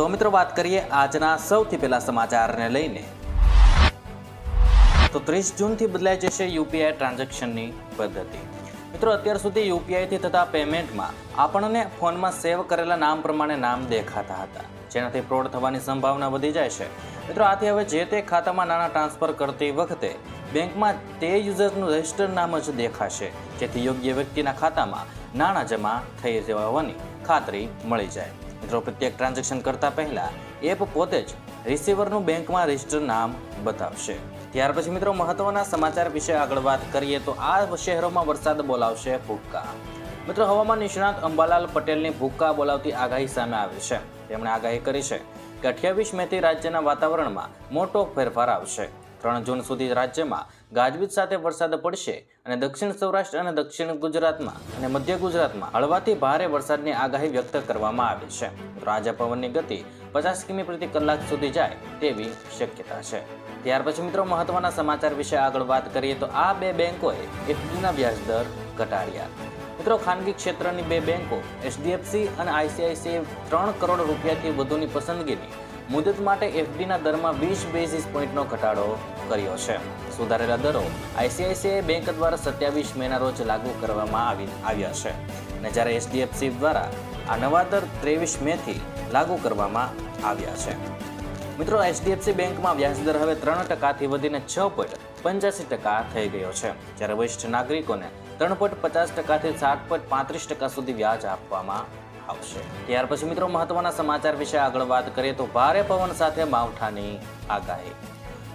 તો મિત્રો વાત કરીએ આજના સૌથી પહેલા સમાચારને લઈને. તો ત્રીસ જૂનથી બદલાઈ જશે યુપીઆઈ ટ્રાન્ઝેક્શનની પદ્ધતિ. મિત્રો, અત્યાર સુધી યુપીઆઈથી થતા પેમેન્ટમાં આપણને ફોનમાં સેવ કરેલા નામ પ્રમાણે નામ દેખાતા હતા, જેનાથી ફ્રોડ થવાની સંભાવના વધી જાય છે. મિત્રો, આથી હવે જે તે ખાતામાં નાણાં ટ્રાન્સફર કરતી વખતે બેંકમાં તે યુઝરનું રજિસ્ટર નામ જ દેખાશે, જેથી યોગ્ય વ્યક્તિના ખાતામાં નાણાં જમા થઈ જવાની ખાતરી મળી જાય. મિત્રો, પ્રત્યેક ટ્રાન્ઝેક્શન કરતા પહેલા એપ પોતે જ રિસીવરનું બેંકમાં રજિસ્ટર નામ બતાવશે. ત્યાર પછી મિત્રો, મહત્વના સમાચાર વિશે આગળ વાત કરીએ તો આ શહેરોમાં વરસાદ બોલાવશે ભૂક્કા. મિત્રો, હવામાન નિષ્ણાત અંબાલાલ પટેલની ભૂક્કા બોલાવતી આગાહી સામે આવી છે. તેમણે આગાહી કરી છે કે અઠ્યાવીસ મેથી રાજ્યના વાતાવરણમાં મોટો ફેરફાર આવશે. ત્રણ જૂન સુધી રાજ્યમાં ગાજવીજ સાથે વરસાદ પડશે અને દક્ષિણ સૌરાષ્ટ્ર અને દક્ષિણ ગુજરાતમાં અને મધ્ય ગુજરાતમાં હળવાથી ભારે વરસાદની આગાહી વ્યક્ત કરવામાં આવી છે. રાજા પવનની ગતિ પચાસ કિમી પ્રતિ કલાક સુધી જાય તેવી શક્યતા છે. ત્યાર પછી મિત્રો મહત્વના સમાચાર વિશે આગળ વાત કરીએ તો આ બે બેન્કોએ એફડીના વ્યાજદર ઘટાડ્યા. મિત્રો ખાનગી ક્ષેત્રની બે બેન્કો એચડીએફસી અને આઈસીઆઈસીઆઈ ત્રણ કરોડ રૂપિયાથી વધુની પસંદગીની મુદત માટે એફડીના દરમાં વીસ બેઝિસ પોઈન્ટનો ઘટાડો કર્યો છે. સુધારેલા દરો આઈસીઆઈસીઆઈ બેંક દ્વારા સત્યાવીસ મેના રોજ લાગુ કરવામાં આવી, આવ્યા છે. અને જ્યારે એચડીએફસી દ્વારા આ નવા દર ત્રેવીસ મેથી લાગુ કરવામાં આવ્યા છે. મિત્રો, એચડીએફસી બેંકમાં વ્યાજદર હવે ત્રણ ટકાથી વધીને છ પોઈન્ટ પંચ્યાસી ટકા થઈ ગયો છે. જ્યારે વરિષ્ઠ નાગરિકોને ત્રણ પોઈન્ટ પચાસ ટકાથી સાત પોઈન્ટ પાંત્રીસ ટકા સુધી વ્યાજ આપવામાં આવશે. ત્યાર પછી મિત્રો મહત્વના સમાચાર વિશે આગળ વાત કરીએ તો ભારે પવન સાથે માવઠાની આગાહી.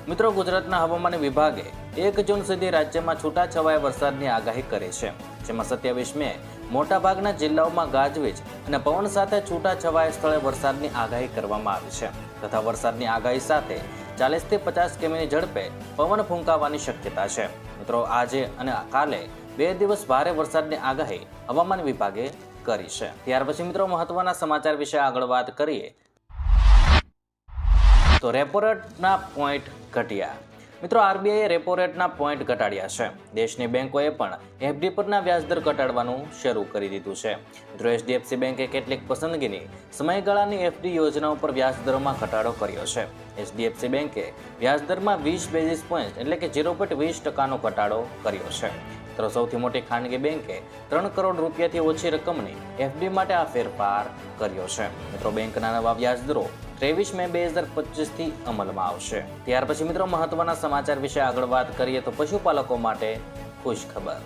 મિત્રો ગુજરાતના હવામાન વિભાગે એક જૂન સુધી રાજ્યમાં છૂટાછવાયા વરસાદની આગાહી કરી છે. જેમાં સત્યાવીસ મે મોટાભાગના જિલ્લાઓમાં ગાજવીજ અને પવન સાથે છૂટાછવાયા સ્થળે વરસાદની આગાહી કરવામાં આવી છે. તથા વરસાદની આગાહી સાથે ચાલીસથી પચાસ કિમીની ઝડપે પવન ફૂંકાવાની શક્યતા છે. મિત્રો આજે અને કાલે બે દિવસ ભારે વરસાદની આગાહી હવામાન વિભાગે કરી છે. ત્યાર પછી મિત્રો મહત્વના સમાચાર વિશે આગળ વાત કરીએ. તો રેપો રેટના પોઈન્ટ ઘટ્યા. મિત્રો આરબીઆઈએ રેપો રેટના પોઈન્ટ ઘટાડ્યા છે. દેશની બેંકોએ પણ એફડી પરના વ્યાજદર ઘટાડવાનું શરૂ કરી દીધું છે. મિત્રો એચડીએફસી બેંકે કેટલીક પસંદગીની સમયગાળાની એફડી યોજનાઓ પર વ્યાજદરોમાં ઘટાડો કર્યો છે. એચડીએફસી બેંકે વ્યાજદરમાં વીસ બેઝિસ પોઈન્ટ એટલે કે ઝીરો પોઈન્ટ વીસ ટકાનો ઘટાડો કર્યો છે. મિત્રો સૌથી મોટી ખાનગી બેંકે ત્રણ કરોડ રૂપિયાથી ઓછી રકમની એફડી માટે આ ફેરફાર કર્યો છે. મિત્રો, બેંકના નવા વ્યાજદરો ત્રેવીસ મે બે હજાર પચીસથી અમલમાં આવશે. ત્યાર પછી મિત્રો, મહત્વના સમાચાર વિશે આગળ વાત કરીએ તો પશુપાલકો માટે ખુશ ખબર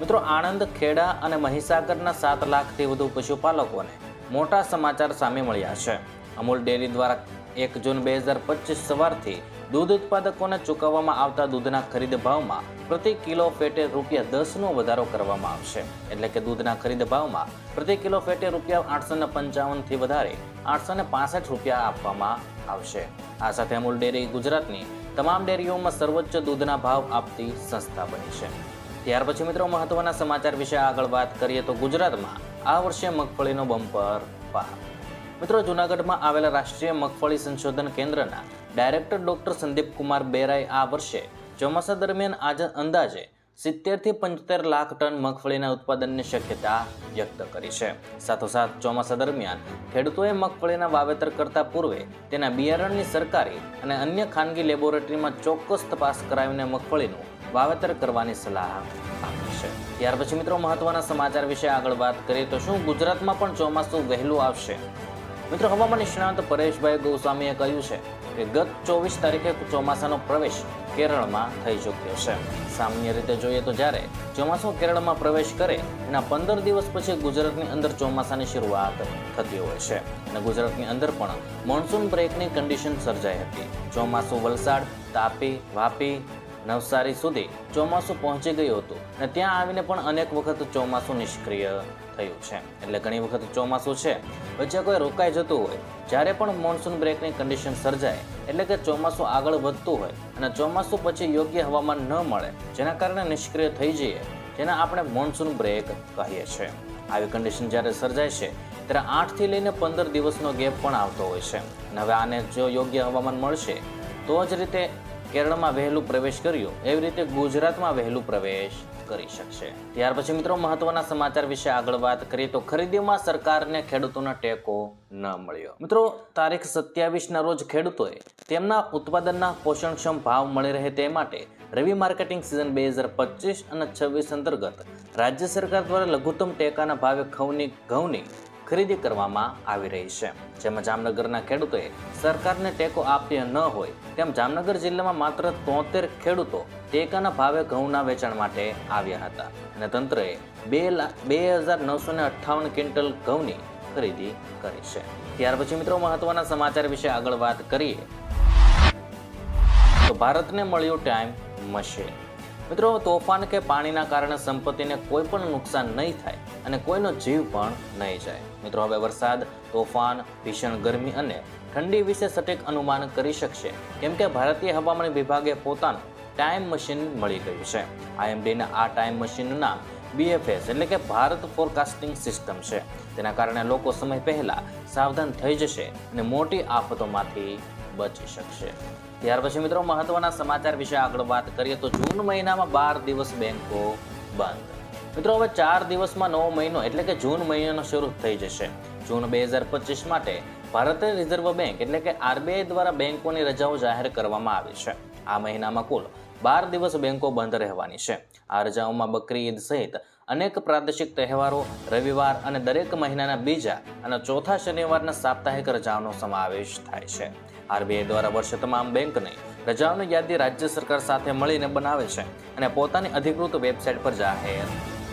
મિત્રો, આણંદ, ખેડા અને મહીસાગરના સાત લાખથી વધુ પશુપાલકોને મોટા સમાચાર સામે મળ્યા છે. અમૂલ ડેરી દ્વારા એક જૂન બે હજાર પચીસ સવારથી દૂધ ઉત્પાદકોને ચૂકવવામાં આવતા દૂધના ખરીદ ભાવમાં પ્રતિ કિલો ફેટે રૂપિયા દસનો વધારો કરવામાં આવશે. એટલે કે દૂધના ખરીદ ભાવમાં પ્રતિ કિલો ફેટે રૂપિયા આઠસો ને પંચાવનથી વધારે આઠસો ને પાસઠ રૂપિયા આપવામાં આવશે. આ સાથે અમૂલ ડેરી ગુજરાતની તમામ ડેરીઓમાં સર્વોચ્ચ દૂધના ભાવ આપતી સંસ્થા બની છે. ત્યાર પછી મિત્રો મહત્વના સમાચાર વિશે આગળ વાત કરીએ તો ગુજરાતમાં આ વર્ષે મગફળીનો બમ્પર પાક. મિત્રો જૂનાગઢમાં આવેલા રાષ્ટ્રીય મગફળી સંશોધન કેન્દ્રના ડાયરેક્ટર ડોક્ટર સંદીપ કુમાર બેરાએ આ વર્ષે ચોમાસા દરમિયાન આજે અંદાજે સિત્તેરથી પંચોતેર લાખ ટન મગફળીના ઉત્પાદનની શક્યતા વ્યક્ત કરી છે. સાથોસાથ ચોમાસા દરમિયાન ખેડૂતોએ મગફળીના વાવેતર કરતા પૂર્વે તેના બિયારણની સરકારી અને અન્ય ખાનગી લેબોરેટરીમાં ચોક્કસ તપાસ કરાવીને મગફળીનું વાવેતર કરવાની સલાહ આપી છે. ત્યાર પછી મિત્રો મહત્વના સમાચાર વિશે આગળ વાત કરીએ તો શું ગુજરાતમાં પણ ચોમાસું વહેલું આવશે? મિત્રો, હવામાન નિષ્ણાંત પરેશભાઈ ગોસ્વામીએ કહ્યું છે કે ગત ચોવીસ તારીખે ચોમાસાનો પ્રવેશ કેરળમાં થઈ ચૂક્યો છે. સામાન્ય રીતે જોઈએ તો જ્યારે ચોમાસું કેરળમાં પ્રવેશ કરે, એના પંદર દિવસ પછી ગુજરાતની અંદર ચોમાસાની શરૂઆત થતી હોય છે. અને ગુજરાતની અંદર પણ મોન્સૂન બ્રેકની કન્ડિશન સર્જાઈ હતી. ચોમાસું વલસાડ, તાપી, વાપી નવસારી સુધી ચોમાસું પહોંચી ગયું હતું અને ત્યાં આવીને પણ અનેક વખત ચોમાસું નિષ્ક્રિય થયું છે. એટલે ઘણી વખત ચોમાસું છે. વચ્ચે કોઈ રોકાઈ જતું હોય, જ્યારે પણ મોન્સૂન બ્રેકની કન્ડિશન સર્જાય, એટલે કે ચોમાસું આગળ વધતું હોય અને ચોમાસું પછી યોગ્ય હવામાન ન મળે, જેના કારણે નિષ્ક્રિય થઈ જઈએ, જેને આપણે મોન્સૂન બ્રેક કહીએ છીએ. આવી કન્ડિશન જ્યારે સર્જાય છે, ત્યારે આઠથી લઈને પંદર દિવસનો ગેપ પણ આવતો હોય છે. અને હવે આને જો યોગ્ય હવામાન મળશે, તો જ રીતે કેરળમાં વહેલું પ્રવેશ કર્યો, એવી રીતે ગુજરાતમાં વહેલું પ્રવેશ કરી શકશે. ત્યાર પછી મિત્રો, મહત્વના સમાચાર વિશે આગળ વાત કરીએ તો ખરીદીમાં સરકારને ખેડૂતોનો ટેકો ન મળ્યો. મિત્રો, તારીખ સત્યાવીસના રોજ ખેડૂતોએ તેમના ઉત્પાદનના પોષણક્ષમ ભાવ મળી રહે તે માટે રવિ માર્કેટિંગ સિઝન બે હજાર પચીસ અને છવ્વીસ અંતર્ગત રાજ્ય સરકાર દ્વારા લઘુત્તમ ટેકાના ભાવે ઘઉંની ઘઉંની ખરીદી કરવામાં આવી રહી છે. જેમાં જામનગરના ખેડૂતોએ સરકારને ટેકો આપ્યો ન હોય તેમ જામનગર જિલ્લામાં માત્ર તોતેર ખેડૂતો ટેકાના ભાવે ઘઉંના વેચાણ માટે આવ્યા હતા. અને તંત્રએ બે લાખ બે હજાર નવસો ને અઠ્ઠાવન ક્વિન્ટલ ઘઉંની ખરીદી કરી છે. ત્યાર પછી મિત્રો મહત્વના સમાચાર વિશે આગળ વાત કરીએ. તો ભારતને મળ્યું ટાઈમ મશીન. મિત્રો, તોફાન કે પાણીના કારણે સંપત્તિને કોઈ પણ નુકસાન નહીં થાય અને કોઈનો જીવ પણ નહીં જાય. મિત્રો, હવે વરસાદ, તોફાન, ભીષણ ગરમી અને ઠંડી વિશે સટીક અનુમાન કરી શકશે. કેમ કે ભારતીય હવામાન વિભાગે પોતાનું ટાઈમ મશીન મળી ગયું છે. આઈએમડીના આ ટાઈમ મશીનનું બીએફએસ એટલે કે ભારત ફોરકાસ્ટિંગ સિસ્ટમ છે. તેના કારણે લોકો સમય પહેલા સાવધાન થઈ જશે અને મોટી આફતોમાંથી બચી શકશે. ત્યાર પછી મિત્રો મહત્વના સમાચાર વિશે આગળ વાત કરીએ તો જૂન મહિનામાં બાર દિવસ બેંકો બંધ. મિત્રો હવે ચાર દિવસમાં નવો મહિનો એટલે કે જૂન મહિનાનો શરૂ થઈ જશે. જૂન બે હજાર પચીસ માટે ભારતીય રિઝર્વ બેંક એટલે કે આરબીઆઈ દ્વારા બેંકોની રજાઓ જાહેર કરવામાં આવી છે. આ મહિનામાં કુલ બાર દિવસ બેંકો બંધ રહેવાની છે. આ રજાઓમાં બકરી ઈદ સહિત અનેક પ્રાદેશિક તહેવારો, રવિવાર અને દરેક મહિનાના બીજા અને ચોથા શનિવારના સાપ્તાહિક રજાઓનો સમાવેશ થાય છે. આરબીઆઈ દ્વારા વર્ષે તમામ બેંકને રજાઓની યાદી રાજ્ય સરકાર સાથે મળીને બનાવે છે અને પોતાની અધિકૃત વેબસાઇટ પર જાહેર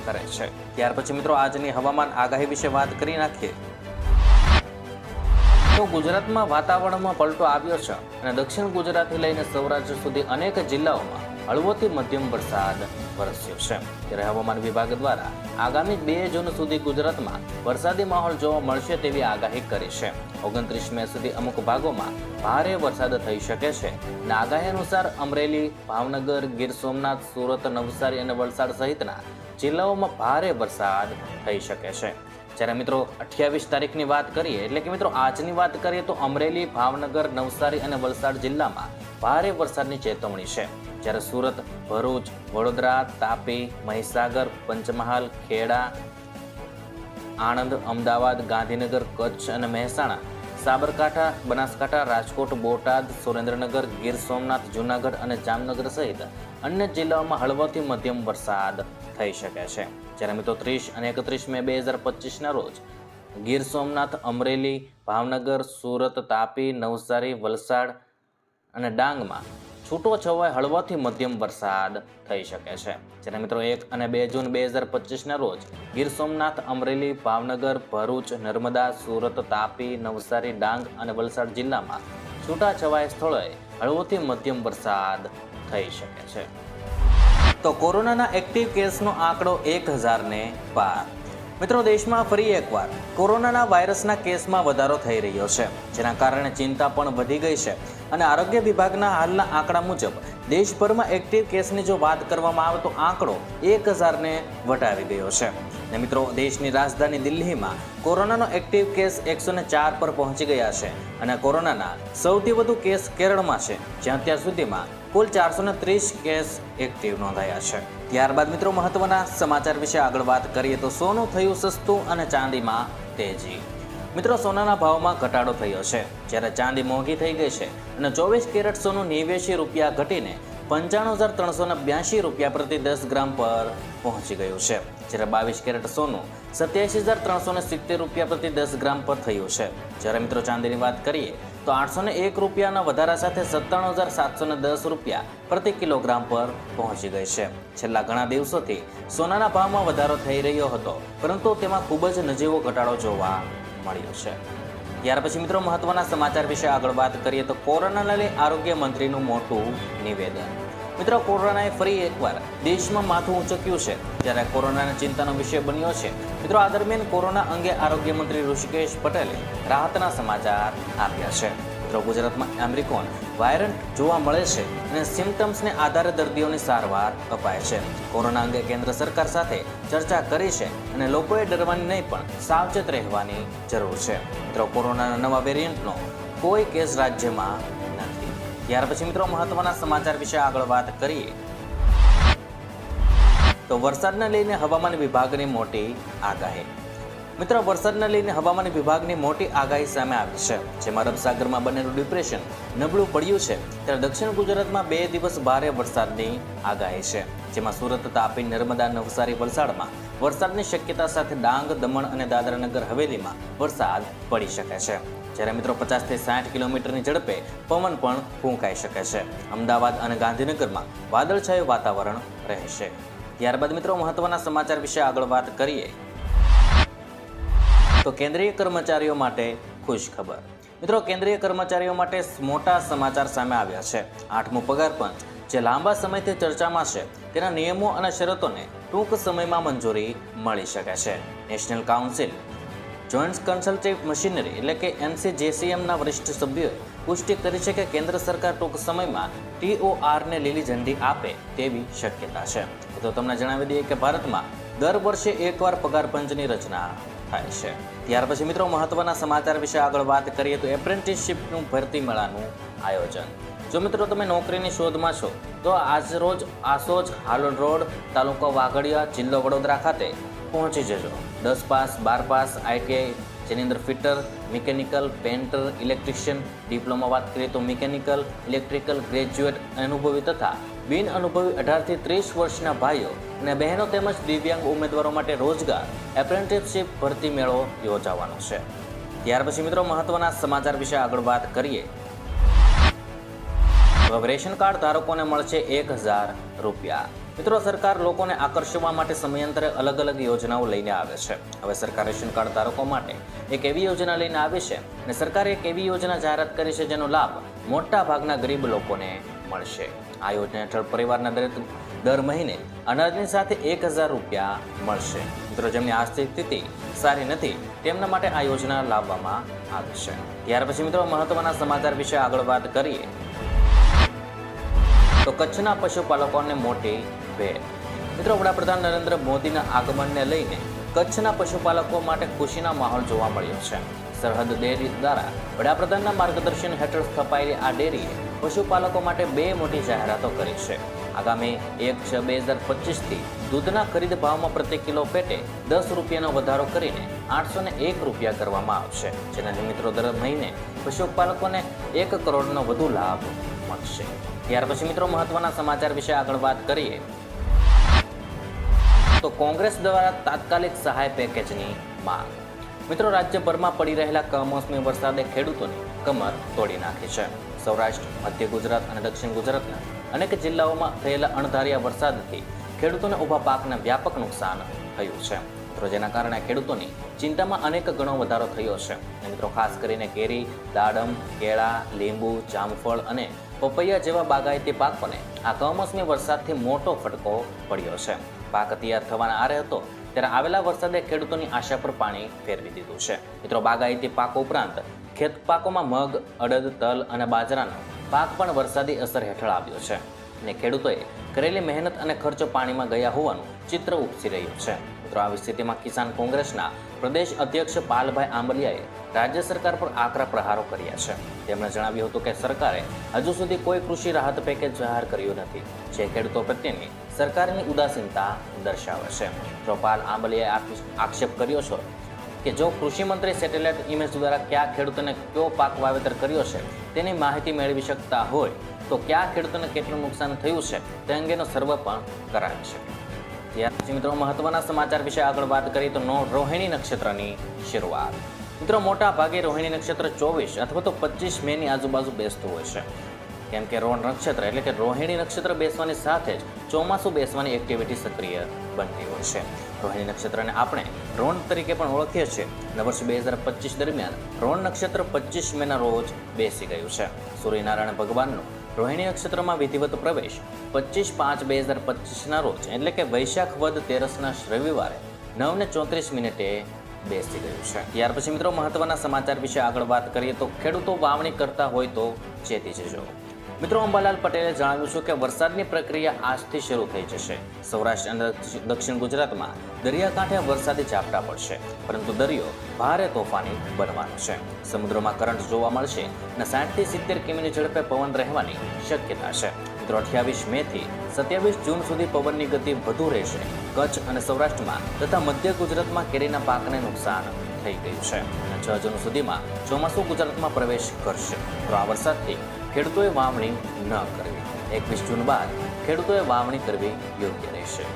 કરે છે. ત્યાર પછી મિત્રો, આજની હવામાન આગાહી વિશે વાત કરી નાખીએ. તો ગુજરાતમાં વાતાવરણમાં પલટો આવ્યો છે અને દક્ષિણ ગુજરાતથી લઈને સૌરાષ્ટ્ર સુધી અનેક જિલ્લાઓમાં હળવોથી મધ્યમ વરસાદ વરસ્યો છે. ત્યારે હવામાન વિભાગ દ્વારા આગામી બે જૂન સુધી ગુજરાતમાં વરસાદી માહોલ જોવા મળશે તેવી આગાહી કરી છે. ઓગણત્રીસ મે સુધી અમુક ભાગોમાં ભારે વરસાદ થઈ શકે છે. અને આગાહી અનુસાર અમરેલી, ભાવનગર, ગીર સોમનાથ, સુરત, નવસારી અને વલસાડ સહિતના જિલ્લાઓમાં ભારે વરસાદ થઈ શકે છે. જ્યારે મિત્રો અઠ્યાવીસ તારીખની વાત કરીએ, એટલે કે મિત્રો આજની વાત કરીએ તો અમરેલી, ભાવનગર, નવસારી અને વલસાડ જિલ્લામાં ભારે વરસાદની ચેતવણી છે. જ્યારે સુરત, ભરૂચ, વડોદરા, તાપી, મહીસાગર, પંચમહાલ, ખેડા, આણંદ, અમદાવાદ, ગાંધીનગર, કચ્છ અને મહેસાણા, સાબરકાંઠા, બનાસકાંઠા, રાજકોટ, બોટાદ, સુરેન્દ્રનગર, ગીર સોમનાથ, જૂનાગઢ અને જામનગર સહિત અન્ય જિલ્લાઓમાં હળવોથી મધ્યમ વરસાદ થઈ શકે છે. જ્યારે મિત્રો ત્રીસ અને એકત્રીસ મે બે હજાર પચીસના રોજ ગીર સોમનાથ, અમરેલી, ભાવનગર, સુરત, તાપી, નવસારી, વલસાડ અને ડાંગમાં છૂટો છવાય હળવાથી મધ્યમ વરસાદ થઈ શકે છે. જેના મિત્રો એક અને બે જૂન બે હજાર પચીસના રોજ ગીર સોમનાથ, અમરેલી, ભાવનગર, ભરૂચ, નર્મદા, સુરત, તાપી, નવસારી, ડાંગ અને વલસાડ જિલ્લામાં છૂટા છવાયા સ્થળોએ હળવોથી મધ્યમ વરસાદ થઈ શકે છે. તો કોરોનાના એક્ટિવ કેસનો આંકડો એક હજારને પાર. મિત્રો, દેશમાં ફરી એકવાર કોરોનાના વાયરસના કેસમાં વધારો થઈ રહ્યો છે, જેના કારણે ચિંતા પણ વધી ગઈ છે અને આરોગ્ય વિભાગના હાલના આંકડા મુજબ દેશભરમાં એક્ટિવ કેસની જો વાત કરવામાં આવે તો આંકડો એક હજારને વટાવી ગયો છે. ને મિત્રો, દેશની રાજધાની દિલ્હીમાં કોરોનાનો એક્ટિવ કેસ એકસો ચાર પર પહોંચી ગયા છે અને કોરોનાના સૌથી વધુ કેસ કેરળમાં છે, જ્યાં અત્યાર સુધીમાં કુલ ચારસો ત્રીસ કેસ એક્ટિવ નોંધાયા છે. ત્યારબાદ મિત્રો મહત્વના સમાચાર વિશે આગળ વાત કરીએ તો સોનું થયું સસ્તું અને ચાંદીમાં તેજી. મિત્રો સોનાના ભાવમાં ઘટાડો થયો છે. જ્યારે ચાંદી મોંઘી થઈ ગઈ છે અને ચોવીસ કેરેટ સોનું નેવ્યાસી રૂપિયા ઘટીને પંચાણું હજાર ત્રણસો બ્યાસી રૂપિયા પ્રતિ દસ ગ્રામ પર પહોંચી ગયું છે. જ્યારે બાવીસ કેરેટ સોનું સત્યાસી હજાર ત્રણસો સિત્તેર રૂપિયા પ્રતિ દસ ગ્રામ પર થયું છે. જ્યારે મિત્રો ચાંદીની વાત કરીએ તો આઠસો ને એક રૂપિયાના વધારા સાથે સત્તાણું હજાર સાતસો ને દસ રૂપિયા પ્રતિ કિલોગ્રામ પર પહોંચી ગઈ છે. છેલ્લા ઘણા દિવસોથી સોનાના ભાવમાં વધારો થઈ રહ્યો હતો, પરંતુ તેમાં ખૂબ જ નજીવો ઘટાડો જોવા મળ્યો છે. ત્યાર પછી મિત્રો મહત્વના સમાચાર વિશે આગળ વાત કરીએ તો કોરોનાને લઈ આરોગ્ય મંત્રીનું મોટું નિવેદન. મિત્રો, કોરોનાએ ફરી એકવાર દેશમાં માથું ઊંચક્યું છે, જ્યારે કોરોનાની ચિંતાનો વિષય બન્યો છે. મિત્રો, આ દરમિયાન કોરોના અંગે આરોગ્ય મંત્રી ઋષિકેશ પટેલે રાહતના સમાચાર આપ્યા છે. મિત્રો, ગુજરાતમાં એમ્બ્રિકોન વાયરન્ટ જોવા મળે છે અને સિમ્ટમ્સને આધારે દર્દીઓની સારવાર અપાય છે. કોરોના અંગે કેન્દ્ર સરકાર સાથે ચર્ચા કરી છે અને લોકોએ ડરવાની નહીં, પણ સાવચેત રહેવાની જરૂર છે. મિત્રો, કોરોનાના નવા વેરિયન્ટનો કોઈ કેસ રાજ્યમાં ત્યાર પછી મિત્રો મહત્વના સમાચાર વિશે આગળ વાત કરીએ. તો વરસાદને લઈને હવામાન વિભાગની મોટી આગાહી. મિત્રો, વરસાદને લઈને હવામાન વિભાગની મોટી આગાહી સામે આવી છે. જેમાં અરબ સાગરમાં બનેલું ડિપ્રેશન નબળું પડ્યું છે. ત્યારે દક્ષિણ ગુજરાતમાં બે દિવસ ભારે વરસાદની આગાહી છે. જેમાં સુરત, તાપી, નર્મદા, નવસારી વલસાડમાં વરસાદની શક્યતા સાથે ડાંગ, દમણ અને દાદરાનગર હવેલીમાં વરસાદ પડી શકે છે. જ્યારે મિત્રો પચાસથી સાઠ કિલોમીટરની ઝડપે પવન પણ ફૂંકાઈ શકે છે. અમદાવાદ અને ગાંધીનગરમાં વાદળછાયું વાતાવરણ રહેશે. ત્યારબાદ મિત્રો મહત્વના સમાચાર વિશે આગળ વાત કરીએ. તો કેન્દ્રીય કર્મચારીઓ માટે ખુશ ખબર. મિત્રો કેન્દ્રીય કર્મચારીઓ માટે મોટા સમાચાર સામે આવ્યા છે. આઠમો પગાર પંચ જે લાંબા સમયથી ચર્ચામાં છે, તેના નિયમો અને શરતોને ટૂંક સમયમાં મંજૂરી મળી શકે છે. National council joint consultative machinery એટલે કે એનસીજેસીએમના વરિષ્ઠ સભ્યોએ પુષ્ટિ કરી છે કે કેન્દ્ર સરકાર ટૂંક સમયમાં ટીઓઆરને લીલી ઝંડી આપે તેવી શક્યતા છે. તો તમને જણાવી દઈએ કે ભારતમાં દર વર્ષે એકવાર પગાર પંચની રચના થાય છે. ત્યાર પછી મિત્રો મહત્વના સમાચાર વિશે આગળ વાત કરીએ તો એપ્રેન્ટિસશીપનું ભરતી મેળાનું આયોજન. જો મિત્રો તમે નોકરીની શોધમાં છો, તો આજ રોજ આસોજ હાલોલ રોડ, તાલુકો વાઘડિયા જિલ્લો વડોદરા ખાતે પહોંચી જજો. દસ પાસ, બાર પાસ આઈટીઆઈ જેની અંદર fitter, mechanical painter electrician, diploma વાત કરીએ તો મિકેનિકલ, ઇલેક્ટ્રિકલ, ગ્રેજ્યુએટ, અનુભવી તથા બિન અનુભવી અઢારથી ત્રીસ વર્ષના ભાઈઓ અને બહેનો તેમજ દિવ્યાંગ ઉમેદવારો માટે રોજગાર, એપ્રેન્ટિસશીપ, ભરતી મેળો યોજાવાનો છે. ત્યાર પછી મિત્રો મહત્વના સમાચાર વિશે આગળ વાત કરીએ. રેશન કાર્ડ ધારકોને મળશે એક હજાર રૂપિયા. મિત્રો, સરકાર લોકોને આકર્ષવા માટે સમયાંતરે અલગ અલગ યોજનાઓ લઈને આવે છે. હવે સરકાર રેશન કાર્ડ ધારકો માટે એક એવી યોજના લઈને આવે છે અને સરકારે એક એવી યોજના જાહેરાત કરી છે જેનો લાભ મોટા ભાગના ગરીબ લોકોને મળશે. આ યોજના હેઠળ પરિવારના દરેક દર મહિને અનાજની સાથે એક હજાર રૂપિયા મળશે. મિત્રો, જેમની આર્થિક સ્થિતિ સારી નથી, તેમના માટે આ યોજના લાવવામાં આવી છે. ત્યાર પછી મિત્રો, મહત્વના સમાચાર વિશે આગળ વાત કરીએ. તો કચ્છના પશુપાલકોને મોટી ભેટ મિત્રો, વડાપ્રધાન નરેન્દ્ર મોદીના આગમનને લઈને કચ્છના પશુપાલકો માટે ખુશીના માહોલ જોવા મળ્યો છે. સરહદ ડેરી દ્વારા વડાપ્રધાનના માર્ગદર્શન હેઠળ સ્થપાયેલી આ ડેરીએ પશુપાલકો માટે બે મોટી જાહેરાતો કરી છે. આગામી એક છ બે હજાર પચીસથી દૂધના ખરીદ ભાવમાં પ્રતિ કિલો પેટે દસ રૂપિયાનો વધારો કરીને આઠસો ને એક રૂપિયા કરવામાં આવશે જેનાથી મિત્રો દર મહિને પશુપાલકોને એક કરોડનો વધુ લાભ મળશે. ત્યાર પછી મિત્રો, મહત્વના સમાચાર વિશે આગળ વાત કરીએ. તો કોંગ્રેસ દ્વારા તાત્કાલિક સહાય પેકેજની માંગ. મિત્રો, રાજ્યભરમાં પડી રહેલા કમોસમી વરસાદે ખેડૂતોની કમર તોડી નાખી છે. સૌરાષ્ટ્ર, મધ્ય ગુજરાત અને દક્ષિણ ગુજરાતના અનેક જિલ્લાઓમાં થયેલા અણધાર્યા વરસાદથી ખેડૂતોને ઊભા પાકને વ્યાપક નુકસાન થયું છે. મિત્રો, જેના કારણે ખેડૂતોની ચિંતામાં અનેક ગણો વધારો થયો છે. મિત્રો, ખાસ કરીને કેરી, દાડમ, કેળા, લીંબુ, જામફળ અને પપૈયા જેવા બાગાયતી પાકોને આ કમોસમી વરસાદથી મોટો ફટકો પડ્યો છે. પાક તૈયાર થવાના આરે હતો, ત્યારે આવેલા વરસાદે ખેડૂતોની આશા પર પાણી ફેરવી દીધું છે. મિત્રો, બાગાયતી પાકો ઉપરાંત ખેત પાકોમાં મગ, અડદ, તલ અને બાજરાનો પાક પણ વરસાદી અસર હેઠળ આવ્યો છે અને ખેડૂતોએ કરેલી મહેનત અને ખર્ચો પાણીમાં ગયા હોવાનું ચિત્ર ઉપસી રહ્યું છે. મિત્રો આવી સ્થિતિમાં કિસાન કોંગ્રેસના પ્રદેશ અધ્યક્ષ પાલભાઈ આંબલિયાએ રાજ્ય સરકાર પર આકરા પ્રહારો કર્યા છે. તેમણે જણાવ્યું હતું કે સરકારે હજુ સુધી કોઈ કૃષિ રાહત પેકેજ જાહેર કર્યું નથી. જે ખેડૂતો પ્રત્યેની સરકારની ઉદાસીનતા દર્શાવે છે. તો પાલ આંબલિયાએ આક્ષેપ કર્યો છે કે જો કૃષિમંત્રી સેટેલાઇટ ઇમેજ દ્વારા કયા ખેડૂતોને કયો પાક વાવેતર કર્યો છે, તેની માહિતી મેળવી શકતા હોય, તો કયા ખેડૂતોને કેટલું નુકસાન થયું છે, તે અંગેનો સર્વે પણ કરાવી શકે ત્યાર પછી મિત્રો, મહત્વના સમાચાર વિશે આગળ વાત કરીએ તો નો રોહિણી નક્ષત્રની શરૂઆત. મિત્રો, મોટા ભાગે રોહિણી નક્ષત્ર ચોવીસ અથવા તો પચીસ મેની આજુબાજુ બેસતું હોય છે. કેમ કે રોણ નક્ષત્ર એટલે કે રોહિણી નક્ષત્ર બેસવાની સાથે જ ચોમાસું બેસવાની એક્ટિવિટી સક્રિય બનતી હોય છે. રોહિણી નક્ષત્રને આપણે રોણ તરીકે પણ ઓળખીએ છીએ. નવ વર્ષ બે હજાર પચીસ દરમિયાન રોણ નક્ષત્ર પચીસ મેના રોજ બેસી ગયું છે. સૂર્યનારાયણ ભગવાનનું રોહિણી નક્ષત્રમાં વિધિવત પ્રવેશ પચીસ પાંચ બે હજાર પચીસના રોજ, એટલે કે વૈશાખ વદ તેરસના રવિવારે નવ ને ચોત્રીસ મિનિટે બેસી ગયું છે. ત્યાર પછી મિત્રો મહત્વના સમાચાર વિશે આગળ વાત કરીએ તો ખેડૂતો વાવણી કરતા હોય તો ચેતી જજો. મિત્રો, અંબાલાલ પટેલે જણાવ્યું છે કે વરસાદની પ્રક્રિયા આજથી શરૂ થઈ જશે. સૌરાષ્ટ્ર અને દક્ષિણ ગુજરાતમાં દરિયાકાંઠે વરસાદી ઝાપટા પડશે, પરંતુ દરિયો ભારે તોફાની બનવાનો છે. સમુદ્રમાં કરંટ જોવા મળશે અને સાઠથી સિત્તેર કિમીની ઝડપે પવન રહેવાની શક્યતા છે. મિત્રો, અઠ્યાવીસ મે થી સત્યાવીસ જૂન સુધી પવનની ગતિ વધુ રહેશે. કચ્છ અને સૌરાષ્ટ્રમાં તથા મધ્ય ગુજરાતમાં કેરીના પાકને નુકસાન થઈ ગયું છે. અને છ જૂન સુધીમાં ચોમાસું ગુજરાતમાં પ્રવેશ કરશે. તો આ વરસાદથી ખેડૂતોએ વાવણી ન કરવી. એકવીસ જૂન બાદ ખેડૂતોએ વાવણી કરવી યોગ્ય રહેશે.